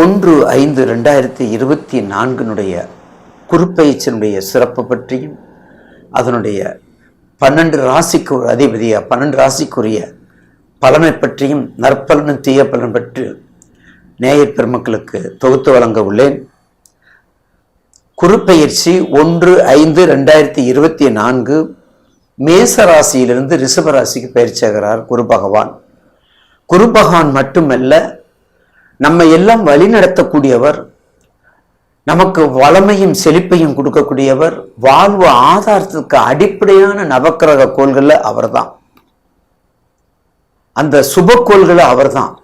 ஒன்று ஐந்து ரெண்டாயிரத்தி இருபத்தி நான்கினுடைய குறுப்பெயர்ச்சியினுடைய சிறப்பு பற்றியும் அதனுடைய பன்னெண்டு ராசிக்கு ஒரு அதிபதியாக பன்னெண்டு ராசிக்குரிய பலனை பற்றியும் நற்பலனும் தீய பலன் பற்றி நேயர் பெருமக்களுக்கு தொகுத்து வழங்க உள்ளேன். குறுப்பெயர்ச்சி ஒன்று ஐந்து ரெண்டாயிரத்தி இருபத்தி நான்கு மேச ராசியிலிருந்து ரிஷப ராசிக்கு பயிற்சியாகிறார் குரு பகவான். குரு பகவான் மட்டுமல்ல நம்ம எல்லாம் வழிநடத்தக்கூடியவர் நமக்கு வளமையும் செழிப்பையும் கொடுக்கக்கூடியவர் வாழ்வு ஆதாரத்துக்கு அடிப்படையான நவக்கிரக கோள்கள்ல அவர்தான். அந்த சுப அவர் அவர்தான்.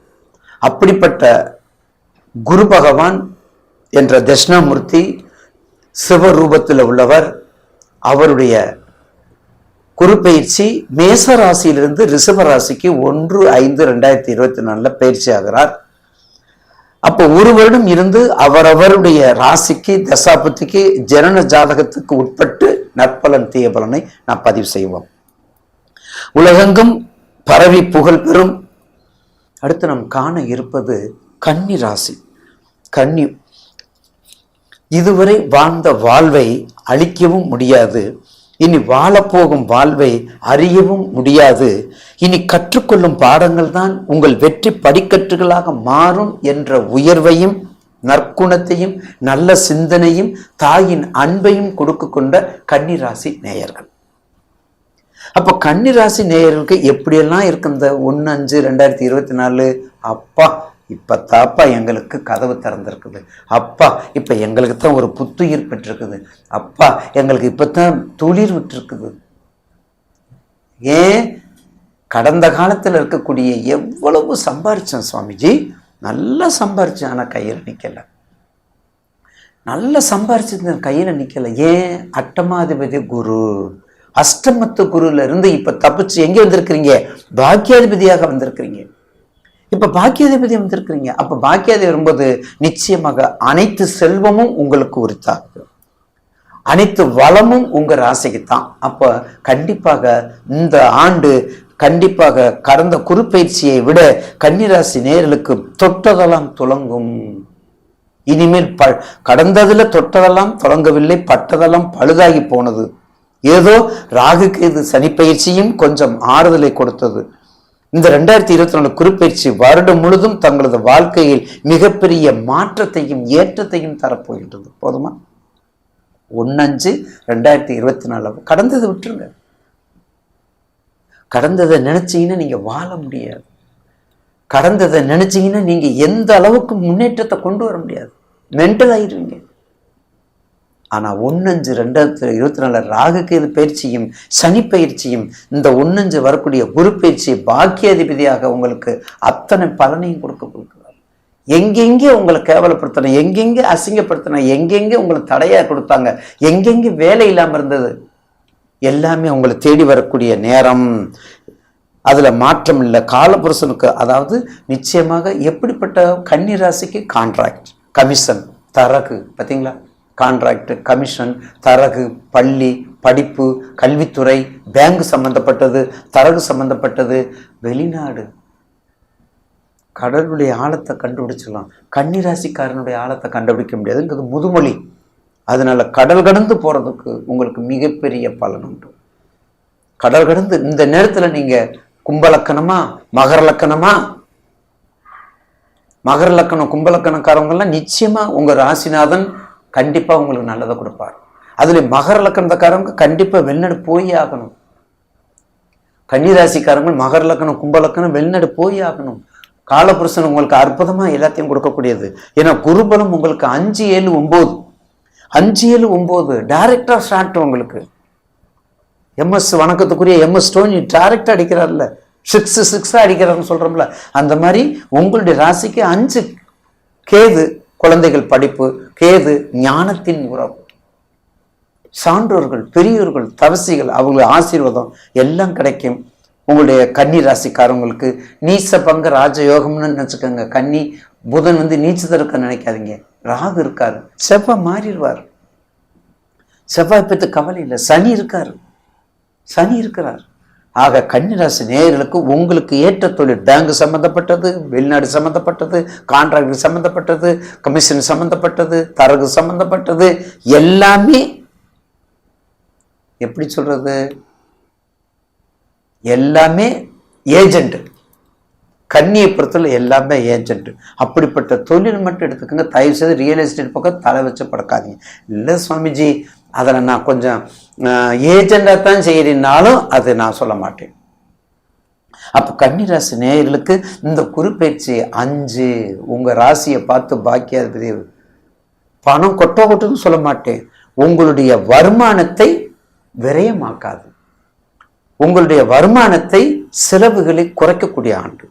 அப்படிப்பட்ட குரு பகவான் என்ற தட்சிணாமூர்த்தி சிவரூபத்தில் உள்ளவர். அவருடைய குருப்பயிற்சி மேச ராசியிலிருந்து ரிஷப ராசிக்கு ஒன்று ஐந்து ரெண்டாயிரத்தி இருபத்தி நாலில் பயிற்சி ஆகிறார். அப்போ ஒரு வருடம் இருந்து அவரவருடைய ராசிக்கு தசாபத்திக்கு ஜனன ஜாதகத்துக்கு உட்பட்டு நற்பலன் தீயபலனை நான் பதிவு செய்வோம். உலகெங்கும் பரவி புகழ் பெறும். அடுத்து நாம் காண இருப்பது கன்னி ராசி. கன்னி. இதுவரை வாழ்ந்த வாழ்வை அழிக்கவும் முடியாது. இனி வாழப்போகும் வாழ்வை அறியவும் முடியாது. இனி கற்றுக்கொள்ளும் பாடங்கள் தான் உங்கள் வெற்றி படிக்கட்டுகளாக மாறும் என்ற உயர்வையும் நற்குணத்தையும் நல்ல சிந்தனையும் தாயின் அன்பையும் கொடுக்க கொண்ட கன்னிராசி நேயர்கள். அப்போ கன்னிராசி நேயர்களுக்கு எப்படியெல்லாம் இருக்கு இந்த ஒன்று அஞ்சு ரெண்டாயிரத்தி இருபத்தி நாலு. அப்பா இப்போ தாப்பா எங்களுக்கு கதவு திறந்திருக்குது. அப்பா இப்போ எங்களுக்கு தான் ஒரு புத்துயிர் பெற்றிருக்குது. அப்பா எங்களுக்கு இப்போ தான் துளிர் விட்டுருக்குது. ஏன்? கடந்த காலத்தில் இருக்கக்கூடிய எவ்வளவு சம்பாரித்தேன் சுவாமிஜி? நல்லா சம்பாரிச்சேன் ஆனால் கையில் நிற்கலை நல்லா சம்பாரிச்சிருந்தேன் கையில் நிற்கலை ஏன்? அட்டமாதிபதி குரு. அஷ்டமத்து குருல இருந்து இப்போ தப்பிச்சு எங்கே வந்திருக்கிறீங்க? பாக்கியாதிபதியாக வந்திருக்கிறீங்க. இப்ப பாக்கியாதிபதி வந்திருக்கிறீங்க. அப்போ பாக்கியாதி வரும்போது நிச்சயமாக அனைத்து செல்வமும் உங்களுக்கு உரித்தாகும் அனைத்து வளமும் உங்க ராசிக்கு தான் அப்ப கண்டிப்பாக இந்த ஆண்டு கண்டிப்பாக கடந்த குறுப்பயிற்சியை விட கன்னிராசி நேர்களுக்கு தொட்டதெல்லாம் துலங்கும். இனிமேல் ப கடந்ததுல தொட்டதெல்லாம் தொடங்கவில்லை பட்டதெல்லாம் பழுதாகி போனது. ஏதோ ராகுக்கு இது சனிப்பயிற்சியும் கொஞ்சம் ஆறுதலை கொடுத்தது. இந்த ரெண்டாயிரத்தி இருபத்தி நாலு குறிப்பயிற்சி வருடம் முழுதும் தங்களது வாழ்க்கையில் மிகப்பெரிய மாற்றத்தையும் ஏற்றத்தையும் தரப்போகின்றது. போதுமா? ஒன்னஞ்சு ரெண்டாயிரத்தி இருபத்தி நாலு. கடந்ததை விட்டுருங்க. கடந்ததை நினைச்சீங்கன்னா நீங்க வாழ முடியாது. கடந்ததை நினைச்சீங்கன்னா நீங்க எந்த அளவுக்கு முன்னேற்றத்தை கொண்டு வர முடியாது. மென்டல் ஆயிடுவீங்க ஆனால் ஒன்னஞ்சு ரெண்டாயிரத்தி இருபத்தி நாலு ராகுக்கு இது பயிற்சியும் சனி பயிற்சியும் இந்த ஒன்னஞ்சு வரக்கூடிய குரு பயிற்சி பாக்கியாதிபதியாக உங்களுக்கு அத்தனை பலனையும் கொடுக்க கொடுக்குறார் எங்கெங்கே உங்களை கேவலப்படுத்தின எங்கெங்கே அசிங்கப்படுத்தின எங்கெங்கே உங்களை தடையாக கொடுத்தாங்க எங்கெங்கே வேலை இல்லாமல் இருந்தது எல்லாமே உங்களை தேடி வரக்கூடிய நேரம். அதில் மாற்றம் இல்லை. காலபுருஷனுக்கு அதாவது நிச்சயமாக எப்படிப்பட்ட கன்னிராசிக்கு கான்ட்ராக்ட் கமிஷன் தரகு பார்த்தீங்களா கான்ட்ராக்ட் கமிஷன் தரகு பள்ளி படிப்பு கல்வித்துறை பேங்க் சம்பந்தப்பட்டது தரகு சம்பந்தப்பட்டது வெளிநாடு. கடலுடைய ஆழத்தை கண்டுபிடிச்சிடலாம். கன்னிராசிக்காரனுடைய ஆழத்தை கண்டுபிடிக்க முடியாதுங்கிறது முதுமொழி. அதனால் கடல் கடந்து போகிறதுக்கு உங்களுக்கு மிகப்பெரிய பலன் உண்டு. கடல் கடந்து இந்த நேரத்தில் நீங்கள் கும்பலக்கணமா மகர லக்கணமா? மகர லக்கணம் கும்பலக்கணக்காரவங்கெல்லாம் நிச்சயமாக உங்கள் ராசிநாதன் கண்டிப்பாக உங்களுக்கு நல்லதை கொடுப்பார். அதில் மகர லக்கணக்காரங்க கண்டிப்பாக வெளிநாடு போய் ஆகணும். கன்னிராசிக்காரங்கள் மகர லக்கணம் கும்பலக்கணம் வெளிநாடு போய் ஆகணும். காலபுருஷன் உங்களுக்கு அற்புதமாக எல்லாத்தையும் கொடுக்கக்கூடியது. ஏன்னா குருபலம் உங்களுக்கு அஞ்சு ஏழு ஒம்பது அஞ்சு ஏழு ஒம்பது டைரக்டா ஸ்டார்ட் உங்களுக்கு. எம்எஸ் வணக்கத்துக்குரிய எம்எஸ் டோனி டைரக்டா அடிக்கிறார்ல. சிக்ஸ் சிக்ஸாக அடிக்கிறாருன்னு சொல்கிறோம்ல அந்த மாதிரி உங்களுடைய ராசிக்கு அஞ்சு கேது குழந்தைகள் படிப்பு கேது ஞானத்தின் உறவு. சான்றோர்கள் பெரியோர்கள் தவசிகள் அவங்களுக்கு ஆசீர்வாதம் எல்லாம் கிடைக்கும். உங்களுடைய கன்னி ராசிக்காரங்களுக்கு நீச பங்க ராஜயோகம்னு நினச்சிக்கோங்க. கன்னி புதன் வந்து நீச்சத்தை இருக்க நினைக்காதீங்க. ராகு இருக்காரு. செவ்வாய் மாறிடுவார். செவ்வாய் பற்றி கவலை இல்லை. சனி இருக்காரு. சனி இருக்கிறார். ஆக கன்னிராசி நேயர்களுக்கு உங்களுக்கு ஏற்ற தொழில் பேங்க் சம்பந்தப்பட்டது வெளிநாடு சம்பந்தப்பட்டது கான்ட்ராக்ட் சம்பந்தப்பட்டது கமிஷன் சம்பந்தப்பட்டது தரகு சம்பந்தப்பட்டது எல்லாமே எப்படி சொல்றது? எல்லாமே ஏஜென்ட் கன்னியை பொறுத்தவரை எல்லாமே ஏஜென்ட் அப்படிப்பட்ட தொழில் மட்டும் எடுத்துக்கோங்க. தயவு செய்து ரியல் எஸ்டேட் பக்கம் தலை வச்சு படுக்காதீங்க. இல்லை சுவாமிஜி அதில் நான் கொஞ்சம் ஏஜெண்டாக தான் செய்கிறீனாலும் அது நான் சொல்ல மாட்டேன். அப்போ கன்னிராசி நேயர்களுக்கு இந்த குறிப்பயிற்சி அஞ்சு உங்கள் ராசியை பார்த்து பாக்கியாதிபதி பணம் கொட்ட கொட்டுன்னு சொல்ல மாட்டேன். உங்களுடைய வருமானத்தை விரயமாக்காது. உங்களுடைய வருமானத்தை செலவுகளை குறைக்கக்கூடிய ஆண்டு.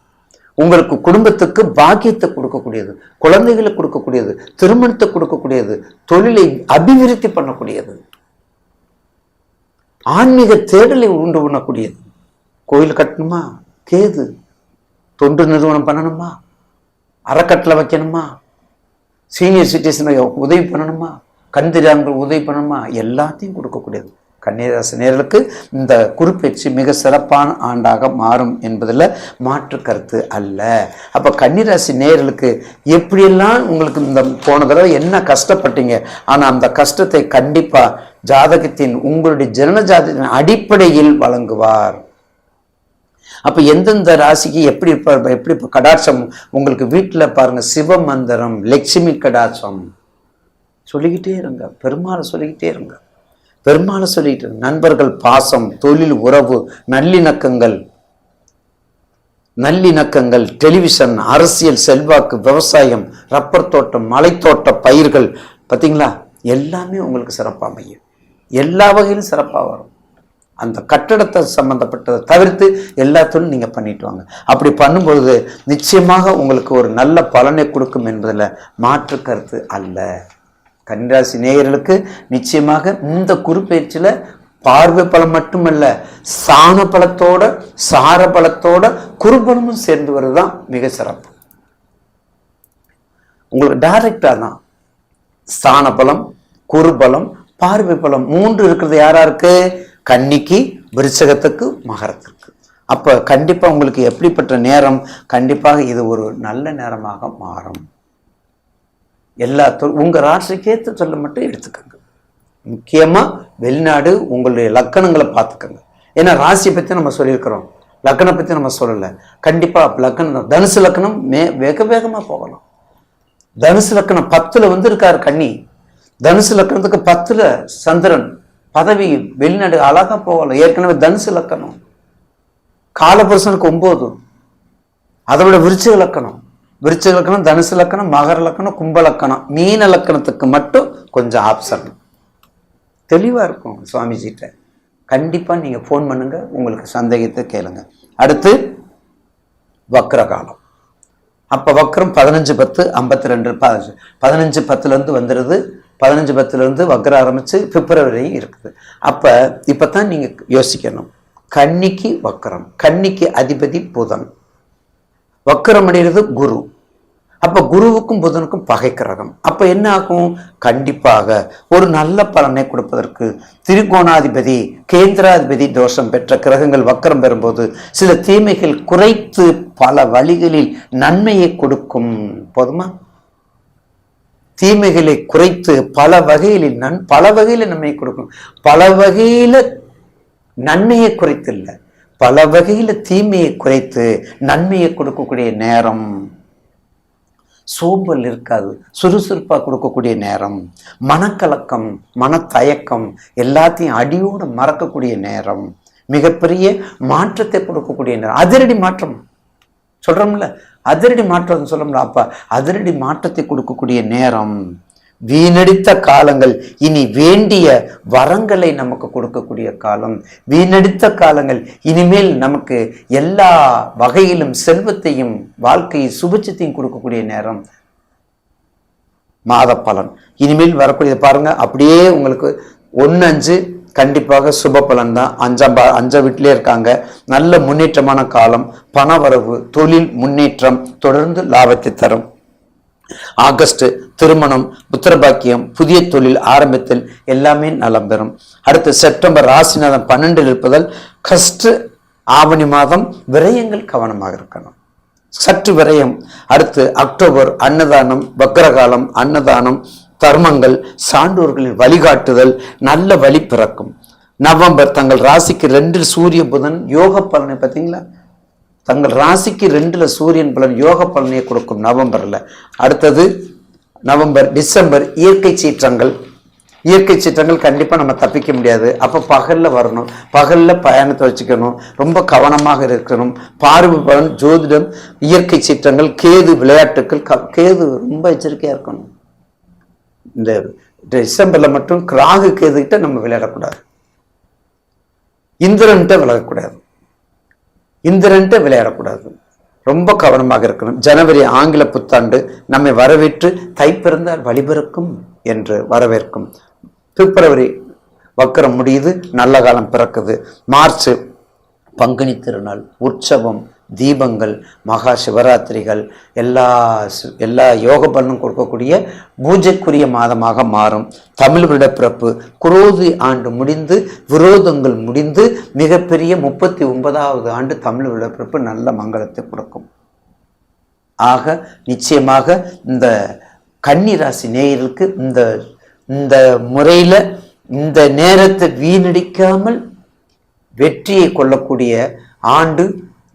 உங்களுக்கு குடும்பத்துக்கு பாக்கியத்தை கொடுக்கக்கூடியது குழந்தைகளுக்கு கொடுக்கக்கூடியது திருமணத்தை கொடுக்கக்கூடியது தொழிலை அபிவிருத்தி பண்ணக்கூடியது. ஆன்மீக தேடலை உண்டு பண்ணக்கூடியது கோயில் கட்டணுமா? கேது. தொண்டு நிறுவனம் பண்ணணுமா? அறக்கட்டளை வைக்கணுமா? சீனியர் சிட்டிசனை உதவி பண்ணணுமா? கந்திராங்கள் உதவி பண்ணணுமா? எல்லாத்தையும் கொடுக்கக்கூடியது. கன்னிராசி நேர்களுக்கு இந்த குறிப்பெச்சு மிக சிறப்பான ஆண்டாக மாறும் என்பதில் மாற்று கருத்து அல்ல. அப்போ கன்னிராசி நேர்களுக்கு எப்படியெல்லாம் உங்களுக்கு இந்த போன தடவை என்ன கஷ்டப்பட்டீங்க? ஆனால் அந்த கஷ்டத்தை கண்டிப்பாக ஜாதகத்தின் உங்களுடைய ஜனன ஜாதகத்தின் அடிப்படையில் வழங்குவார். அப்போ எந்தெந்த ராசிக்கு எப்படி இப்போ எப்படி இப்போ கடாட்சம் உங்களுக்கு வீட்டில் பாருங்க சிவ மந்திரம் லட்சுமி கடாட்சம். சொல்லிக்கிட்டே இருங்க பெருமாளை சொல்லிக்கிட்டே இருங்க. பெருமாளை சொல்லிக்கிட்டு நண்பர்கள் பாசம் தொழில் உறவு நல்லிணக்கங்கள். நல்லிணக்கங்கள் டெலிவிஷன் அரசியல் செல்வாக்கு விவசாயம் ரப்பர் தோட்டம் மலைத்தோட்ட பயிர்கள். பார்த்தீங்களா எல்லாமே உங்களுக்கு சிறப்பாக அமையும். எல்லா வகையிலும் சிறப்பாக வரும். அந்த கட்டடத்தை சம்பந்தப்பட்டதை தவிர்த்து எல்லாத்தையும் நீங்கள் பண்ணிட்டு வாங்க. அப்படி பண்ணும்பொழுது நிச்சயமாக உங்களுக்கு ஒரு நல்ல பலனை கொடுக்கும் என்பதில் மாற்று கருத்து அல்ல. கன்னிராசி நேயர்களுக்கு நிச்சயமாக இந்த குறுப்பெயர்ச்சியில் பார்வை பலம் மட்டுமல்ல சாண பலத்தோட சார பலத்தோட குறுபலமும் சேர்ந்து வருது தான் மிக சிறப்பு. உங்களுக்கு டைரக்டா தான் ஸ்தான பலம் குறுபலம் பார்வை பலம் மூன்று இருக்கிறது யாராருக்கு? கன்னிக்கு விருச்சகத்துக்கு மகரத்துக்கு அப்போ கண்டிப்பாக உங்களுக்கு எப்படிப்பட்ட நேரம்? கண்டிப்பாக இது ஒரு நல்ல நேரமாக மாறும். எல்லா உங்கள் உங்க ராசிக்கேற்ற சொல்ல மட்டும் எடுத்துக்கோங்க. முக்கியமாக வெளிநாடு உங்களுடைய லக்கணங்களை பார்த்துக்கோங்க. ஏன்னா ராசியை பற்றி நம்ம சொல்லியிருக்கிறோம். லக்கணம் பற்றி நம்ம சொல்லலை. கண்டிப்பாக லக்கணம் தனுசு லக்கணம் மே வேக வேகமாக போகலாம். தனுசு லக்கணம் பத்தில் வந்து இருக்கார் கன்னி. தனுசு லக்கணத்துக்கு பத்துல சந்திரன் பதவி வெளிநாடு அழகாக போகலாம் ஏற்கனவே தனுசு லக்கணம். காலபுருஷனுக்கு ஒம்பது. அதை விட விருச்சிக லக்கணம். விருச்சிக லக்கணம் தனுசு லக்கணம் மகர லக்கணம் கும்ப லக்கணம். மீன லக்கணத்துக்கு மட்டும் கொஞ்சம் ஆப்ஷன் தெளிவாக இருக்கும் சுவாமிஜிட்ட. கண்டிப்பாக நீங்கள் ஃபோன் பண்ணுங்க உங்களுக்கு சந்தேகத்தை கேளுங்க. அடுத்து வக்ர காலம் அப்போ வக்ரம் பதினஞ்சு பத்து ஐம்பத்தி ரெண்டு பதினஞ்சு பத்துலேருந்து வந்துடுது பதினஞ்சு பத்துலேருந்து வக்ரம் ஆரம்பித்து பிப்ரவரி இருக்குது. அப்போ இப்போ தான் நீங்கள் யோசிக்கணும். கன்னிக்கு வக்ரம் கன்னிக்கு அதிபதி புதன். வக்ரம் அடைகிறது குரு. அப்போ குருவுக்கும் புதனுக்கும் பகை கிரகம். அப்போ என்ன ஆகும்? கண்டிப்பாக ஒரு நல்ல பலனை கொடுப்பதற்கு திரிகோணாதிபதி கேந்திராதிபதி தோஷம் பெற்ற கிரகங்கள் வக்கரம் பெறும்போது சில தீமைகள் குறைத்து பல வழிகளில் நன்மையை கொடுக்கும். போதுமா? தீமைகளை குறைத்து பல வகையில் நன் பல வகையில நன்மையை கொடுக்கணும் பல வகையில நன்மையை குறைத்து இல்லை பல வகையில தீமையை குறைத்து நன்மையை கொடுக்கக்கூடிய நேரம். சோம்பல் இருக்காது. சுறுசுறுப்பா கொடுக்கக்கூடிய நேரம். மனக்கலக்கம் மனத்தயக்கம் எல்லாத்தையும் அடியோடு மறக்கக்கூடிய நேரம். மிகப்பெரிய மாற்றத்தை கொடுக்கக்கூடிய நேரம். அதிரடி மாற்றம். சொல்கிறோம்ல அதிரடி மாற்றம் சொல்லணும்ல அப்போ அதிரடி மாற்றத்தை கொடுக்கக்கூடிய நேரம் வீணடித்த காலங்கள் இனி வேண்டிய வரங்களை நமக்கு கொடுக்கக்கூடிய காலம் வீணடித்த காலங்கள் இனிமேல் நமக்கு எல்லா வகையிலும் செல்வத்தையும் வாழ்க்கையை சுபிச்சத்தையும் கொடுக்கக்கூடிய நேரம். மாத பலன். இனிமேல் வரக்கூடிய பாருங்க அப்படியே உங்களுக்கு ஒன்று அஞ்சு கண்டிப்பாக சுப பலன் தான் அஞ்சாம் பா அஞ்சா வீட்டிலே இருக்காங்க. நல்ல முன்னேற்றமான காலம் பணவரவு தொழில் முன்னேற்றம் தொடர்ந்து லாபத்தை தரும். ஆகஸ்ட் திருமணம் புத்திரபாக்கியம் புதிய தொழில் ஆரம்பத்தில் எல்லாமே நலம் பெறும். அடுத்து செப்டம்பர் ராசிநாதம் பன்னெண்டில் இருப்பதால் கஷ்ட ஆவணி மாதம் விரயங்கள் கவனமாக இருக்கணும். சற்று விரயம். அடுத்து அக்டோபர் அன்னதானம் வக்கரகாலம் அன்னதானம் தர்மங்கள் சான்றோர்களின் வழிகாட்டுதல் நல்ல வழி பிறக்கும். நவம்பர் தங்கள் ராசிக்கு ரெண்டில் சூரிய புதன் யோக பலனை பார்த்தீங்களா? தங்கள் ராசிக்கு ரெண்டில் சூரியன் பலன் யோக பலனை கொடுக்கும் நவம்பர்ல. அடுத்தது நவம்பர் டிசம்பர் இயற்கை சீற்றங்கள். இயற்கை சீற்றங்கள் கண்டிப்பாக நம்ம தப்பிக்க முடியாது. அப்போ பகலில் வரணும். பகலில் பயணத்தை வச்சுக்கணும். ரொம்ப கவனமாக இருக்கணும். பார்வை பலன் ஜோதிடம் இயற்கை சீற்றங்கள் கேது விளையாட்டுக்கள் க- கேது ரொம்ப எச்சரிக்கையாக இருக்கணும். இந்த டிசம்பர்ல மட்டும் கிராகு கேதுகிட்ட நம்ம விளையாடக்கூடாது. இந்திரன்ட்ட விளையாடக்கூடாது. இந்திரன்ட்ட விளையாடக்கூடாது. ரொம்ப கவனமாக இருக்கணும். ஜனவரி ஆங்கில புத்தாண்டு நம்மை வரவேற்று தைப்பிறந்தால் வழிபிறக்கும் என்று வரவேற்கும். பிப்ரவரி வக்கரம் முடியுது. நல்ல காலம் பிறக்குது. மார்ச் பங்குனி திருநாள் உற்சவம் தீபங்கள் மகா சிவராத்திரிகள் எல்லா எல்லா யோக பலனும் கொடுக்கக்கூடிய பூஜைக்குரிய மாதமாக மாறும். தமிழ் பிறப்பு குரோதி ஆண்டு முடிந்து விரோதங்கள் முடிந்து மிகப்பெரிய முப்பத்தி ஒன்பதாவது ஆண்டு தமிழ் விடப்பிறப்பு நல்ல மங்களத்தை கொடுக்கும். ஆக நிச்சயமாக இந்த கன்னிராசி நேயர்களுக்கு இந்த இந்த முறையில் இந்த நேரத்தை வீணடிக்காமல் வெற்றியை கொள்ளக்கூடிய ஆண்டு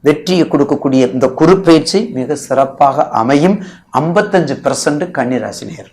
வெற்றியை கொடுக்கக்கூடிய இந்த குறுப்பயிற்சி மிக சிறப்பாக அமையும். ஐம்பத்தஞ்சு பர்சன்ட் கன்னிராசினியர்